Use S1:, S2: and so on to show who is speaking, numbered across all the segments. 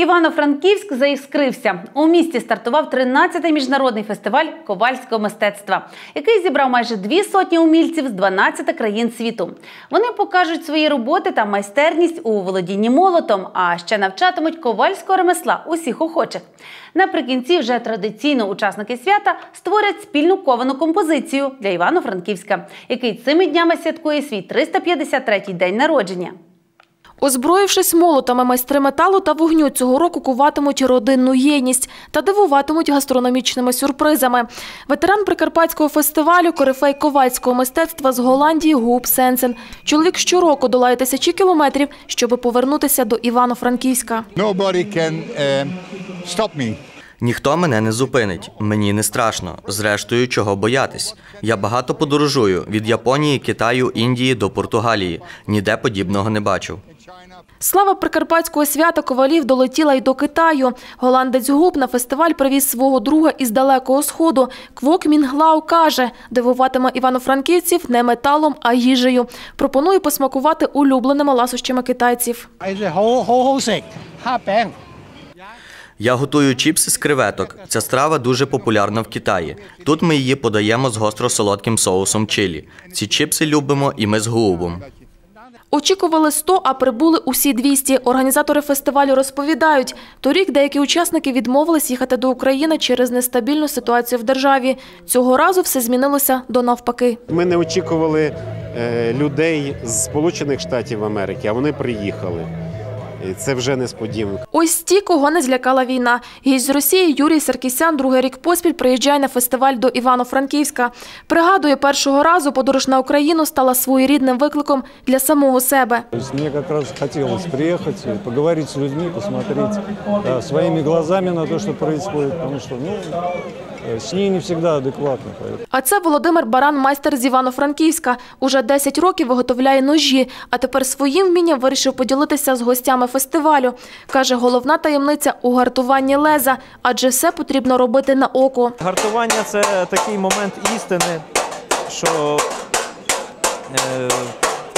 S1: Івано-Франківськ заіскрився. У місті стартував 13-й міжнародний фестиваль ковальського мистецтва, який зібрав майже дві сотні умільців з 12 країн світу. Вони покажуть свої роботи та майстерність у володінні молотом, а ще навчатимуть ковальського ремесла усіх охочих. Наприкінці вже традиційно учасники свята створять спільну ковану композицію для Івано-Франківська, який цими днями святкує свій 353-й день народження.
S2: Озброївшись молотами, майстри металу та вогню цього року куватимуть родинну єдність та дивуватимуть гастрономічними сюрпризами. Ветеран Прикарпатського фестивалю Корифей ковальського мистецтва з Голландії Губ Сенсен. Чоловік щороку долає тисячі кілометрів, щоби повернутися до Івано-Франківська.
S3: Me.
S4: Ніхто мене не зупинить. Мені не страшно. Зрештою, чого боятись. Я багато подорожую від Японії, Китаю, Індії до Португалії. Ніде подібного не бачив.
S2: Слава прикарпатського свята ковалів долетіла й до Китаю. Голландець Губ на фестиваль привіз свого друга із далекого сходу. Квок Мінглау каже, дивуватиме івано-франківців не металом, а їжею. Пропоную посмакувати улюбленими ласощами китайців.
S4: Я готую чіпси з креветок. Ця страва дуже популярна в Китаї. Тут ми її подаємо з гостро солодким соусом чилі. Ці чіпси любимо, і ми з губом.
S2: Очікували 100, а прибули усі 200. Організатори фестивалю розповідають, торік деякі учасники відмовились їхати до України через нестабільну ситуацію в державі. Цього разу все змінилося до навпаки.
S5: Ми не очікували е, людей з Сполучених Штатів Америки, а вони приїхали. І це вже несподіванка.
S2: Ось ті, кого не злякала війна. Гість з Росії Юрій Саркісян другий рік поспіль приїжджає на фестиваль до Івано-Франківська. Пригадує, першого разу подорож на Україну стала своєрідним викликом для самого себе.
S6: То есть мне как раз хотелось приехать, и поговорить с людьми, да, своими глазами на то, что происходит, потому что ну, э, с не всегда адекватно.
S2: А це Володимир Баран, майстер з Івано-Франківська. Уже 10 років виготовляє ножі, а тепер своїм вмінням вирішив поділитися з гостями фестивалю. Каже, головна таємниця у гартуванні леза, адже все потрібно робити на око.
S7: Гартування це такий момент істини, що е,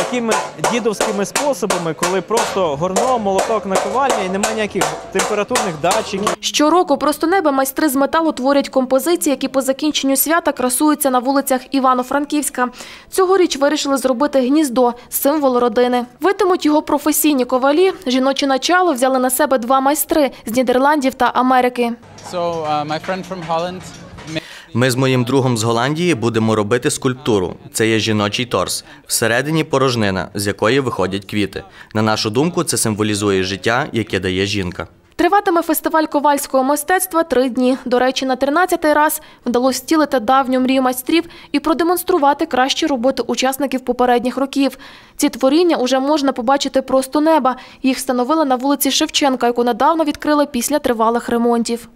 S7: такими дідовськими способами, коли просто горно, молоток наковальня і немає ніяких температурних датчиків.
S2: Щороку просто неба майстри з металу творять композиції, які по закінченню свята красуються на вулицях Івано-Франківська. Цьогоріч вирішили зробити гніздо символ родини. Витимуть його професійні ковалі. Жіноче начало взяли на себе два майстри з Нідерландів та Америки.
S8: So uh, my friend from Holland
S4: Ми з моїм другом з Голландії будемо робити скульптуру. Це є жіночий торс. Всередині порожнина, з якої виходять квіти. На нашу думку, це символізує життя, яке дає жінка.
S2: Триватиме фестиваль ковальського мистецтва три дні. До речі, на 13-й раз вдалося стілити давню мрію майстрів і продемонструвати кращі роботи учасників попередніх років. Ці творіння уже можна побачити просто неба. Їх встановили на вулиці Шевченка, яку недавно відкрили після тривалих ремонтів.